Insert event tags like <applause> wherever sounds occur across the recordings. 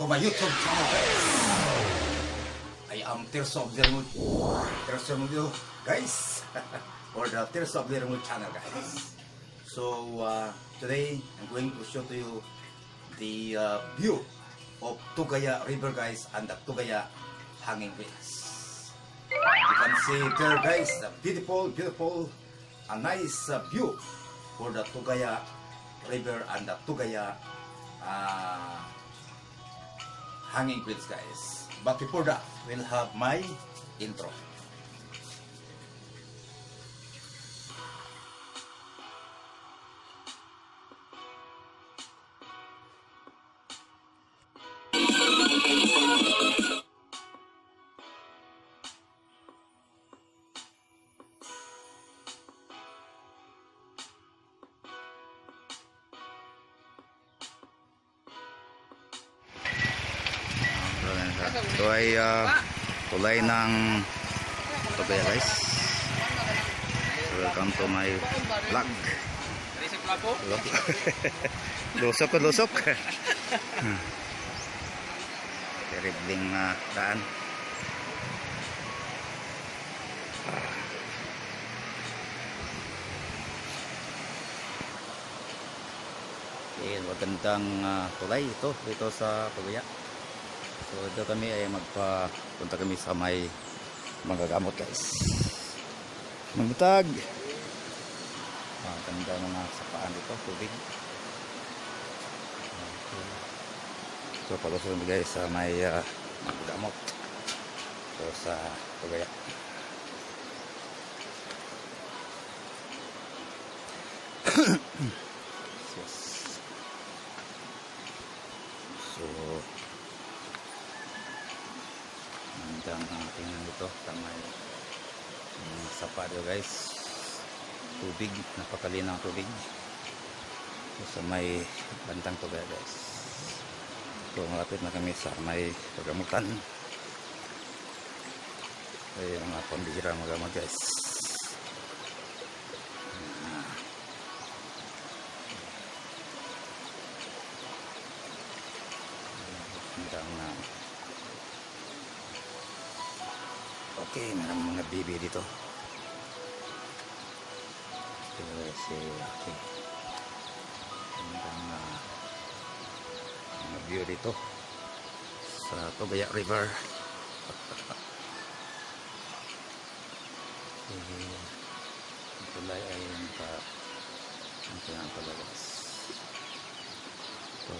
to my YouTube channel. I am Tirso of the Remote. Tirso of the guys. <laughs> or the Tirso of the Remote channel guys. So uh, today I'm going to show to you the uh, view of Tugaya River guys and the Tugaya Hanging Bridge. You can see there guys, the beautiful, beautiful, a nice uh, view for the Tugaya River and the Tugaya uh, Hanging Bridge guys. But before that, we'll have my intro. Ito ay uh, tulay ng ito kaya guys. Welcome to my vlog. Lusok lusok. Terribling uh, daan. Ah. Okay, magandang uh, tulay ito dito sa Tugaya. So ito kami ay magpapunta kami sa may magagamot guys. Magtag. Ah, ganda ng mga sapaan dito, tubig. So palusun guys sa may uh, magagamot. So sa Tugaya. yes. So Hanggang ang tingnan dito sa may um, sapa dito guys. Tubig, napakalinaw ang tubig. So, sa may bantang to guys. So malapit na kami sa may pagamutan. Ay mga pambihira magamot guys. Hanggang na Okay, meron mga bibi dito. Ito si okay. Hanggang na mga view dito sa Tugaya River. <laughs> Ang tulay ay naka ang pinapalagas. So,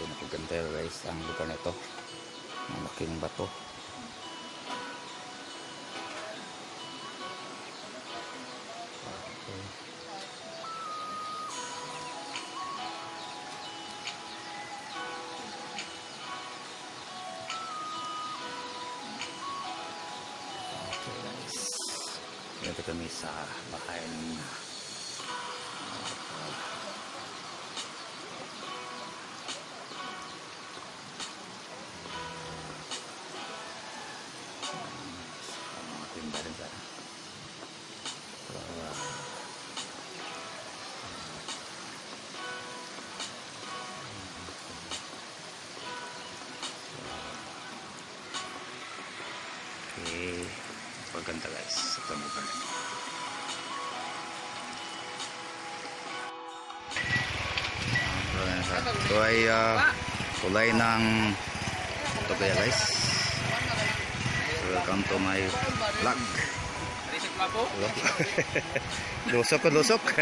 Okay, napaganda guys ang lugar na ito. Malaking bato. Dito kami sa bahay Okay, paganda guys sa lugar. Ito ay uh, kulay ng ito kaya guys. Welcome to my vlog. <laughs> Lusok lusok. <laughs>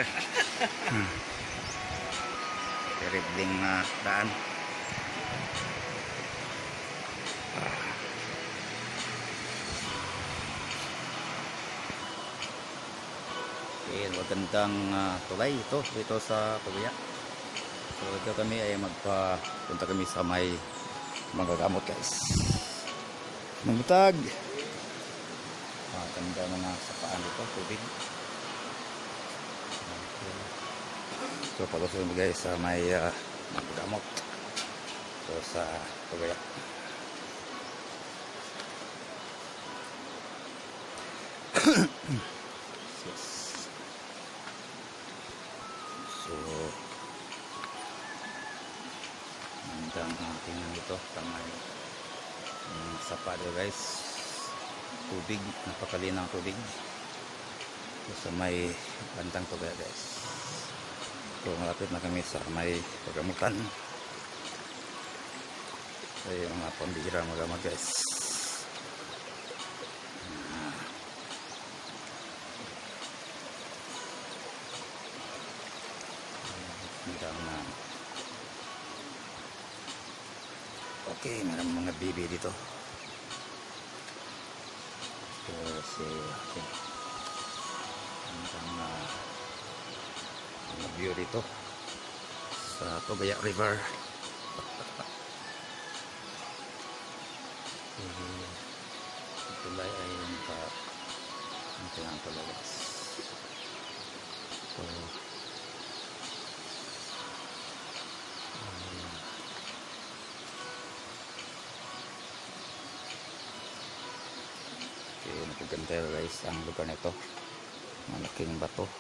Terribling uh, daan. Magandang uh, tulay ito dito sa Tugaya. So ito kami ay magpapunta kami sa may magagamot guys. Magtag. Ah, ganda ng mga sapaan dito, tubig. So palusun guys sa may uh, magagamot. So sa Tugaya. Sapa dito guys. Tubig, napakalinang tubig. So, sa may bantang to guys. So, malapit na kami sa may pagamutan. So, yung mga pambihira magamag guys. Na Okay, meron mga bibi dito. Kasi. Hanggang na mga view dito sa Tugaya River. <laughs> Eh, tulay ay ang kailangan pala guys. So, Napaganda guys ang lugar na ito. Malaking bato. Okay.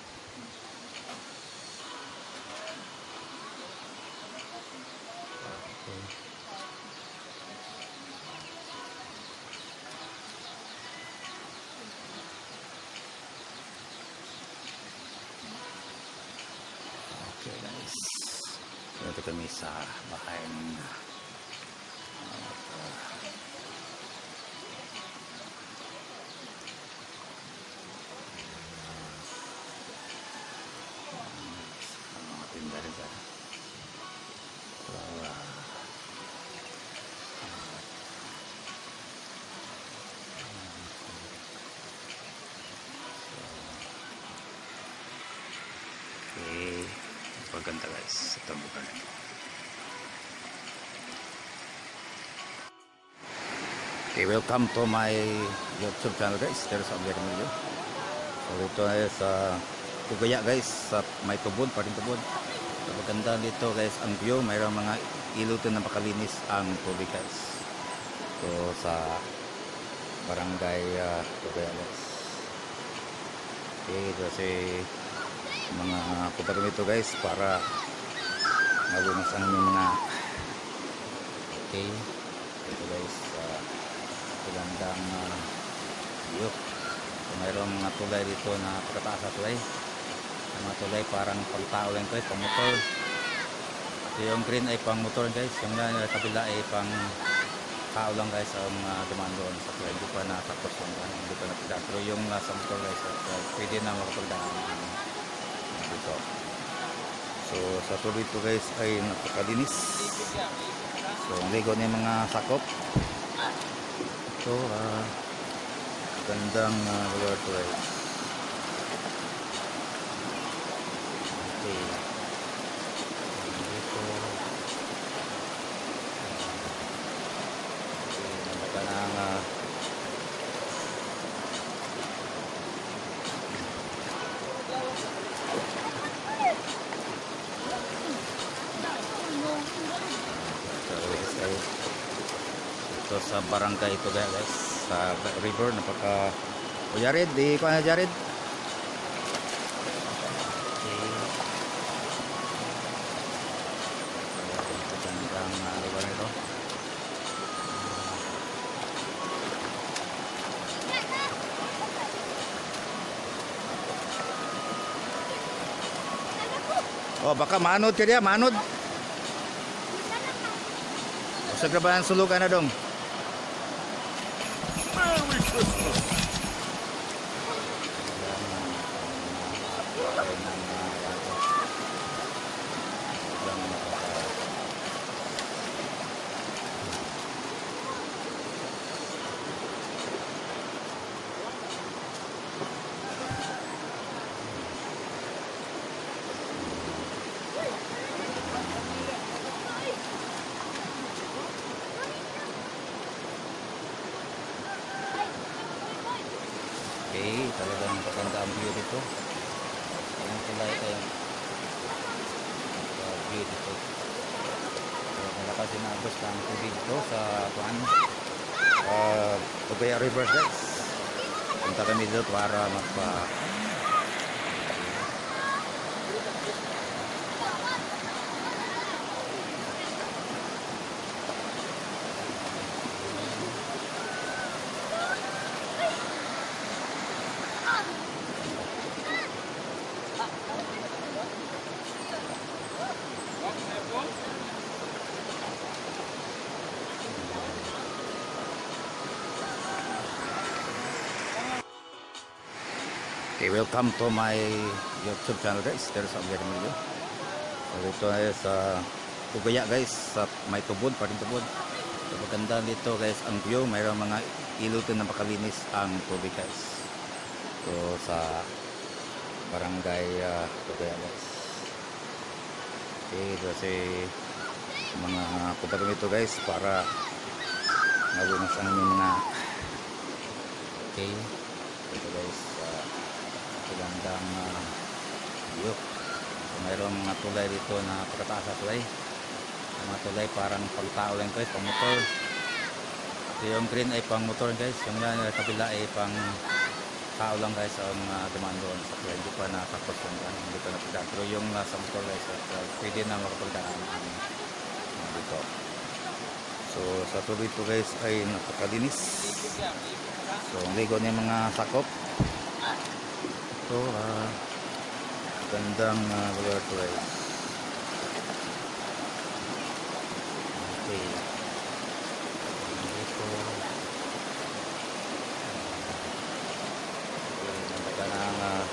Okay guys. Dito kami sa bahay ng Paganda guys. Na ito. Okay, welcome to my YouTube channel guys. There's a very video. So ito ay sa Tugaya guys. Sa may tubod, paring tubod. So maganda dito guys ang view. Mayroong mga iluto na makalinis ang tubig guys. So sa barangay uh, Tugaya guys. Okay, kasi mga punta kami ito guys para magunas ang aming mga okay ito guys uh, magandang uh, view so, mayroong mga tulay dito na pagkataas na tulay. Ang mga tulay parang pang tao lang ito eh, pang motor. So, yung green ay pang motor guys. Yung yung kabila ay pang tao lang guys ang uh, dumaan doon sa tulay. Hindi pa natapos yung ano, hindi pa napagdaan pero yung nasa motor guys uh, pwede na makapagdaan dito. So sa tubig guys ay napakalinis. So ligo niya mga sakop. So ah gandang uh, lugar to guys. Barangay ito guys, sa river napaka o Jared di ko na Jared Oh, baka manod ka diya, manod. Sa grabahan sulukan na dong. Thank you. Okay, talagang maganda ang view dito. Ayan tulay ayan. Sa view dito. So, malakas agos na ang tubig dito sa kuan. Uh, Tugaya River guys. Punta kami dito para magpa Okay, welcome to my YouTube channel guys. There's a very video. So dito ay sa Tugaya guys, sa may tubod, paring tubod. So maganda dito guys ang view, mayroong mga ilutin na makalinis ang tubig guys. So sa barangay uh, Tugaya guys. Okay, kasi mga kami ito guys para malunas ang mga okay ito guys uh, magandang uh, view so, mayroong mga tulay dito na pagkataas sa tulay. Mga tulay parang pang tao lang guys pang motor so, yung green ay pang motor guys. Yung yan yung kabila ay pang tao lang guys ang uh, dumaan doon sa tulay. Hindi pa natapos yung ano, dito na pagdaan pero yung uh, sa motor guys uh, pwede na makapagdaan ang uh, dito. So sa tubig po guys ay napakalinis. So, ang ligo niya mga sakop. Ito, ah, gandang uh, lugar to guys. Okay. Dito. Okay, ganda ng ah,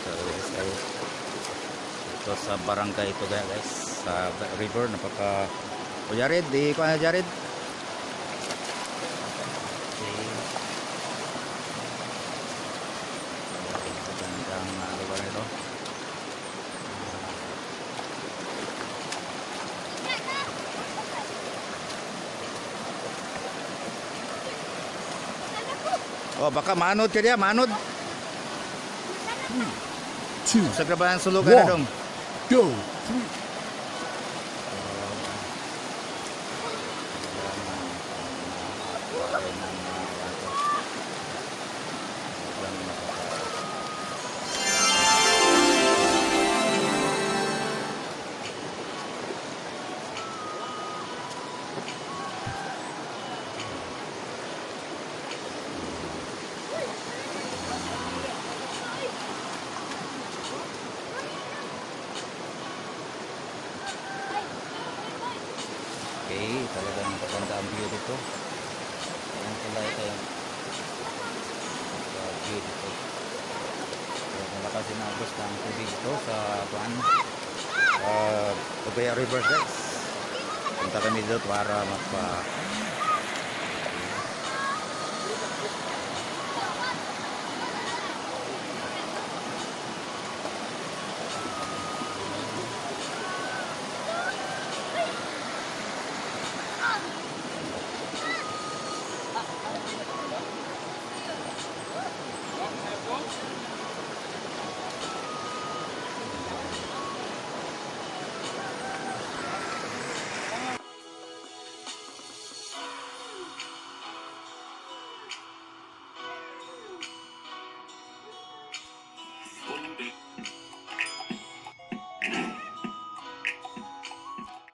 So, this ay ito sa barangay ito guys. Sa river napaka o Jared di ko na Jared. Oh, baka manod ka diya, manod. two, Sa grabahan sulugan na dong. Go, dito. So, malakas ang agos ng tubig dito sa Juan. Uh, Tugaya River guys. Punta kami dito para magpa